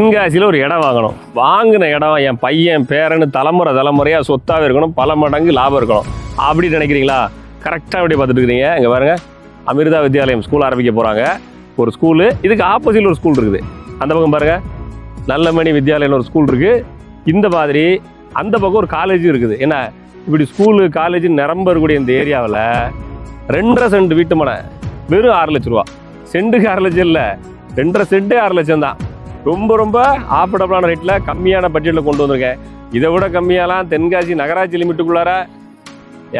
தென்காசியில் ஒரு இடம் வாங்கணும். வாங்கின இடம் என் பையன் பேரன்னு தலைமுறை தலைமுறையாக சொத்தாகவே இருக்கணும் பல மடங்கு லாபம் இருக்கணும். அப்படி நினைக்கிறீங்களா? கரெக்டாக அப்படி பார்த்துட்டு இருக்கிறீங்க? இங்கே பாருங்க. அமிர்தா வித்யாலயம் ஸ்கூல் ஆரம்பிக்க போகிறாங்க ஒரு ஸ்கூலு இதுக்கு ஆப்போசிட்டில் ஒரு ஸ்கூல் இருக்குது. அந்த பக்கம் பாருங்க. நல்லமணி வித்யாலயம் ஒரு ஸ்கூல் இருக்குது இந்த மாதிரி அந்த பக்கம் ஒரு காலேஜும் இருக்குது. என்ன? இப்படி ஸ்கூலு காலேஜ் நிரம்ப இருக்கக்கூடிய இந்த ஏரியாவில் ரெண்டரை சென்ட் வீட்டு மனை. வெறும் ஆறு லட்ச ரூபா. செண்டுக்கு ஆறு லட்சம் இல்லை. ரெண்டரை சென்ட்டே ஆறு லட்சம் தான் ரொம்ப ரொம்ப ஆஃபர்டபுளான ரேட்டில் கம்மியான பட்ஜெட்டில் கொண்டு வந்திருக்கேன். இதை விட கம்மியாலாம் தென்காசி நகராட்சி லிமிட்டுக்குள்ளார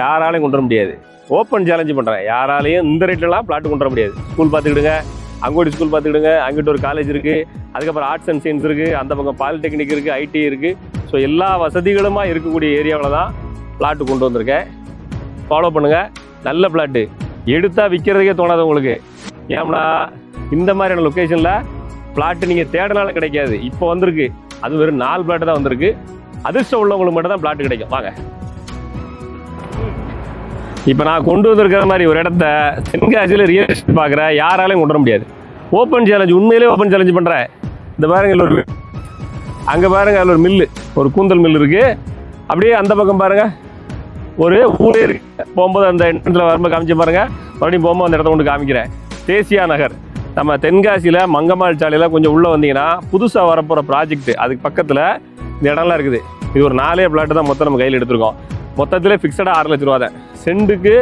யாராலையும் கொண்டு வர முடியாது. ஓப்பன் சேலஞ்சு பண்ணுறேன் யாராலையும் இந்த ரேட்லலாம் பிளாட் கொண்டு வர முடியாது. ஸ்கூல் பார்த்துக்கிடுங்க. அங்கோடி ஸ்கூல் பார்த்துக்கிடுங்க. அங்கிட்ட ஒரு காலேஜ் இருக்குது அதுக்கப்புறம் ஆர்ட்ஸ் அண்ட் சயின்ஸ் இருக்குது அந்த பக்கம் பாலிடெக்னிக் இருக்குது ஐடி இருக்குது ஸோ எல்லா வசதிகளுமா இருக்கக்கூடிய ஏரியாவில் தான் பிளாட்டு கொண்டு வந்திருக்கேன். ஃபாலோ பண்ணுங்கள் நல்ல பிளாட்டு எடுத்தால் விற்கிறதுக்கே தோணாது உங்களுக்கு. ஏம்னா இந்த மாதிரியான லொக்கேஷனில் பிளாட் நீங்கள் தேடினாலும் கிடைக்காது. இப்போ வந்திருக்கு. அது வெறும் நாலு பிளாட் தான் வந்திருக்கு. அதிர்ஷ்டம் உள்ளவங்களுக்கு மட்டும் தான் பிளாட் கிடைக்கும். வாங்க. இப்போ நான் கொண்டு வந்திருக்கிற மாதிரி ஒரு இடத்த தென்காசியில் ரியல் எஸ்டேட் பார்க்குற யாராலையும் கொண்டு வர முடியாது. ஓப்பன் சேலஞ்ச் உண்மையிலே ஓப்பன் சேலஞ்ச் பண்ணுறேன் இந்த பாருங்க ஒரு அங்கே பாருங்க அதில் ஒரு மில்லு ஒரு கூந்தல் மில்லு இருக்குது அப்படியே அந்த பக்கம் பாருங்க. ஒரு ஊரே இருக்கு. போகும்போது அந்த இடத்துல வரும்போது காமிச்சு பாருங்க. மறுபடியும் போகும்போது அந்த இடத்த கொண்டு காமிக்கிறேன். தேசியா நகர். நம்ம தென்காசியில் மங்கம்மாள் சாலையில் கொஞ்சம் உள்ளே வந்தீங்கன்னா புதுசாக வரப்போகிற ப்ராஜெக்ட் அதுக்கு பக்கத்தில் இந்த இடம்லாம் இருக்குது. இது ஒரு நாலே பிளாட்டு தான் மொத்தம் நம்ம கையில் எடுத்திருக்கோம். மொத்தத்தில் ஃபிக்ஸடாக ஆறு லட்ச ரூபா தான். செண்டுக்கு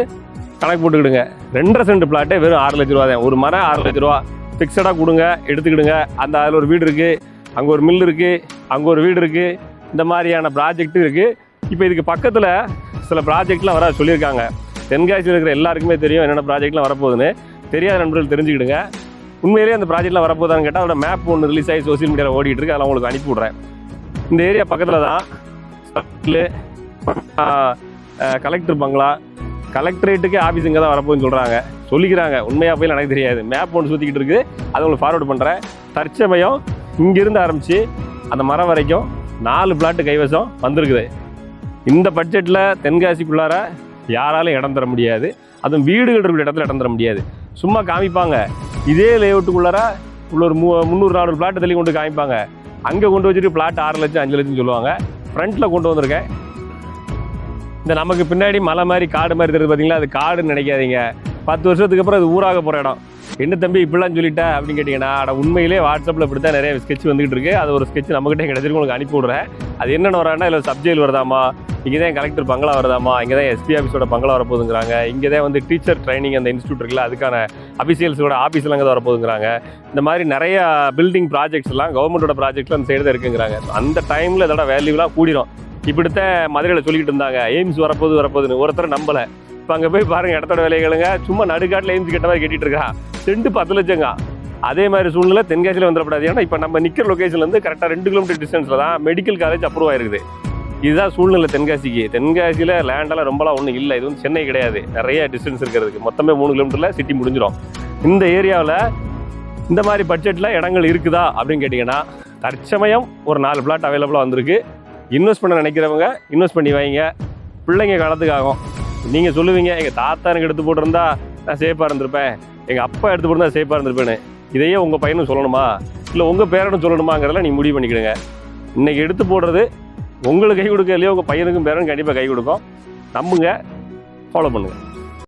கணக்கு போட்டுக்கிடுங்க. ரெண்டரை சென்ட் பிளாட்டே வெறும் ஆறு லட்ச ரூபா தான். ஒரு மரம் ஆறு லட்ச ரூபா. ஃபிக்ஸடாக கொடுங்க எடுத்துக்கிடுங்க. அந்த அதில் ஒரு வீடு இருக்குது அங்கே ஒரு மில் இருக்குது அங்கே ஒரு வீடு இருக்குது இந்த மாதிரியான ப்ராஜெக்ட்டும் இருக்குது இப்போ இதுக்கு பக்கத்தில் சில ப்ராஜெக்ட்லாம் வர சொல்லியிருக்காங்க. தென்காசியில் இருக்கிற எல்லாருக்குமே தெரியும் என்னென்ன ப்ராஜெக்ட்லாம் வரப்போகுதுன்னு. தெரியாத நண்பர்கள் தெரிஞ்சுக்கிடுங்க. உண்மையிலேயே அந்த ப்ராஜெக்ட்லாம் வரப்போதான்னு கேட்டால் அதோட மேப் ஒன்று ரிலீஸ் ஆகி சோசியல் மீடியாவில் ஓடிட்டு இருக்கு. அதெல்லாம் உங்களுக்கு அனுப்பி விட்றேன். இந்த ஏரியா பக்கத்தில் தான் கலெக்டர் பங்களா கலெக்டரேட்டுக்கே ஆஃபீஸ் இங்கே தான் வரப்போகுதுன்னு சொல்கிறாங்க சொல்லிக்கிறாங்க. உண்மையாக போய் எனக்கு தெரியாது. மேப் ஒன்று சுற்றிக்கிட்டு இருக்குது. அதை உங்களுக்கு ஃபார்வர்ட் பண்ணுறேன் தற்சமயம் இங்கிருந்து ஆரம்பித்து அந்த மரம் வரைக்கும் நாலு பிளாட்டு கைவசம் வந்திருக்குது. இந்த பட்ஜெட்டில் தென்காசிக்குள்ளார யாராலும் இடம் தர முடியாது. அதுவும் வீடுகள் இருக்கிற இடத்துல இடம் தர முடியாது. சும்மா காமிப்பாங்க. இதே லேஅவுட்டுக்குள்ளார உள்ள ஒரு மூ முந்நூறு நானூறு பிளாட் தள்ளி கொண்டு காமிப்பாங்க. அங்கே கொண்டு வச்சுட்டு பிளாட் ஆறு லட்சம் அஞ்சு லட்சம் சொல்லுவாங்க. ஃப்ரண்ட்டில் கொண்டு வந்திருக்கேன். இந்த நமக்கு பின்னாடி மலை மாதிரி காடு மாதிரி தெரியுது பார்த்தீங்களா அது காடுன்னு நினைக்காதீங்க. பத்து வருஷத்துக்கு அப்புறம் அது ஊராக போகிற இடம். என்ன தம்பி இப்படிலாம் சொல்லிட்ட அப்படின்னு கேட்டிங்கன்னா அட உண்மையிலே வாட்ஸ்அப்பில் இப்படி தான் நிறைய ஸ்கெட்ச் வந்துகிட்டு இருக்கு. அது ஒரு ஸ்கெட்ச் நம்மகிட்ட கிடச்சிருக்கு உங்களுக்கு அனுப்பி விட்றேன் அது என்னென்ன வரான்னா இல்லை சப்ஜெக்ட் வருதாமா? இங்கே தான் கலெக்டர் பங்களா வருதாமா இங்கே தான் எஸ்பி ஆஃபீஸோட பங்களா வரப்போகுதுங்கிறாங்க. இங்கே தான் வந்து டீச்சர் ட்ரைனிங் அந்த இன்ஸ்டியூட் இருக்குல்ல அதுக்கான அஃபிஷியல்ஸோட ஆஃபீஸ்லாம் அங்கே தான் வரப்போகுதுங்கிறாங்க. இந்த மாதிரி நிறைய பில்டிங் ப்ராஜெக்ட்ஸ்லாம் கவர்மெண்டோட ப்ராஜெக்ட்லாம் அந்த சைடு தான் இருக்குங்கிறாங்க. அந்த டைமில் இதோட வேல்யூலாம் கூடிரும். இப்படித்தான் மதுரையில் சொல்லிக்கிட்டு இருந்தாங்க. எய்ம்ஸ் வரப்போது வரப்போகுதுன்னு. ஒருத்தர் நம்பலை. இப்போ அங்கே போய் பாருங்கள் இடத்தோட விலைகளுங்க சும்மா நடுக்காட்டில் எய்ம்ஸ் கிட்ட மாதிரி கட்டிட்டு இருக்கான் பத்து லட்சங்க. அதே மாதிரி சூழ்நிலை தென்காசியில் வந்துடக்கூடாது ஏன்னா இப்போ நம்ம நிற்கிற லொக்கேஷன்லேருந்து கரெக்டாக ரெண்டு கிலோமீட்டர் டிஸ்டன்ஸில் தான் மெடிக்கல் காலேஜ் அப்ரூவ் ஆயிருக்குது. இதுதான் சூழ்நிலை தென்காசிக்கு. தென்காசியில் லேண்டெல்லாம் ரொம்பலாம் ஒன்றும் இல்லை. இது வந்து சென்னை கிடையாது. நிறைய டிஸ்டன்ஸ் இருக்கிறதுக்கு. மொத்தமே மூணு கிலோமீட்டரில் சிட்டி முடிஞ்சிடும். இந்த ஏரியாவில் இந்த மாதிரி பட்ஜெட்டில் இடங்கள் இருக்குதா அப்படின்னு கேட்டிங்கன்னா தற்சமயம் ஒரு நாலு பிளாட் அவைலபிளாக வந்திருக்கு. இன்வெஸ்ட் பண்ண நினைக்கிறவங்க இன்வெஸ்ட் பண்ணி வைங்க. பிள்ளைங்க காலத்துக்காகும். நீங்கள் சொல்லுவீங்க எங்கள் தாத்தா எனக்கு எடுத்து போட்டிருந்தா நான் சேஃபாக இருந்திருப்பேன். எங்கள் அப்பா எடுத்து போட்டிருந்தா சேஃபாக இருந்திருப்பேன்னு. இதையே உங்கள் பையனும் சொல்லணுமா? இல்லை உங்கள் பேரனும் சொல்லணுமாங்கிறதெல்லாம் நீங்கள் முடிவு பண்ணிக்கிடுங்க. இன்றைக்கி எடுத்து போடுறது உங்களுக்கு கை கொடுக்க இல்லையோ உங்கள் பையனுக்கும் பேரனும் கண்டிப்பாக கை கொடுக்கும். நம்புங்க. ஃபாலோ பண்ணுங்கள்